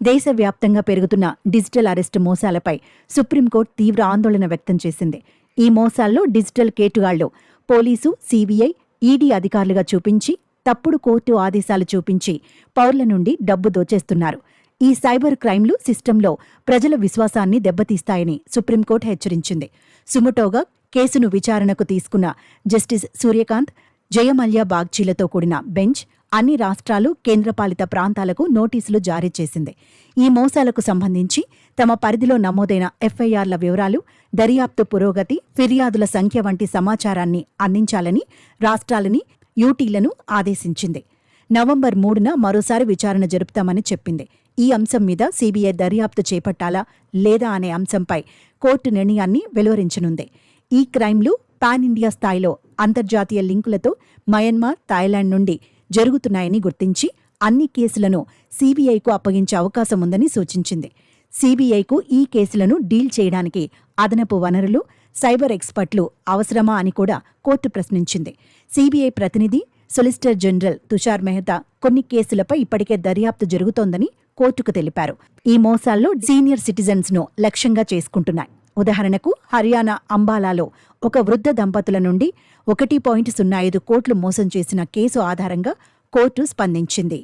దేశవ్యాప్తంగా పెరుగుతున్న digital arrest మోసాలపై supreme court తీవ్ర ఆందోళన వ్యక్తం చేసింది. ఈ మోసాల్లో డిజిటల్ కేటుగాళ్ళు పోలీసు సీబీఐ ఈడీ అధికారులుగా చూపించి తప్పుడు కోర్టు ఆదేశాలు చూపించి పౌరుల నుండి డబ్బు దోచేస్తున్నారు. ఈ సైబర్ క్రైమ్లు సిస్టంలో ప్రజల విశ్వాసాన్ని దెబ్బతీస్తాయని సుప్రీంకోర్టు హెచ్చరించింది. సుముటోగా కేసును విచారణకు తీసుకున్న జస్టిస్ సూర్యకాంత్ జయమల్య బాగ్చీలతో కూడిన బెంచ్ అన్ని రాష్ట్రాలు కేంద్రపాలిత ప్రాంతాలకు నోటీసులు జారీ చేసింది. ఈ మోసాలకు సంబంధించి తమ పరిధిలో నమోదైన ఎఫ్ఐఆర్ల వివరాలు దర్యాప్తు పురోగతి ఫిర్యాదుల సంఖ్య వంటి సమాచారాన్ని అందించాలని రాష్ట్రాలని యూటీలను ఆదేశించింది. నవంబర్ మూడున మరోసారి విచారణ జరుపుతామని చెప్పింది. ఈ అంశం మీద సీబీఐ దర్యాప్తు చేపట్టాలా లేదా అనే అంశంపై కోర్టు నిర్ణయాన్ని వెలువరించనుంది. ఈ క్రైమ్లు పాన్ ఇండియా స్థాయిలో అంతర్జాతీయ లింకులతో మయన్మార్ థాయిలాండ్ నుండి జరుగుతున్నాయని గుర్తించి అన్ని కేసులను సీబీఐకు అప్పగించే అవకాశం ఉందని సూచించింది. సీబీఐకు ఈ కేసులను డీల్ చేయడానికి అదనపు వనరులు సైబర్ ఎక్స్పర్ట్లు అవసరమా అని కూడా కోర్టు ప్రశ్నించింది. సీబీఐ ప్రతినిధి సొలిసిటర్ జనరల్ తుషార్ మెహతా కొన్ని కేసులపై ఇప్పటికే దర్యాప్తు జరుగుతోందని కోర్టుకు తెలిపారు. ఈ మోసాల్లో సీనియర్ సిటిజన్స్ను లక్ష్యంగా చేసుకుంటున్నాయి. ఉదాహరణకు హర్యానా అంబాలాలో ఒక వృద్ధ దంపతుల నుండి ఒకటి పాయింట్ సున్నా ఐదు కోట్లు మోసం చేసిన కేసు ఆధారంగా కోర్టు స్పందించింది.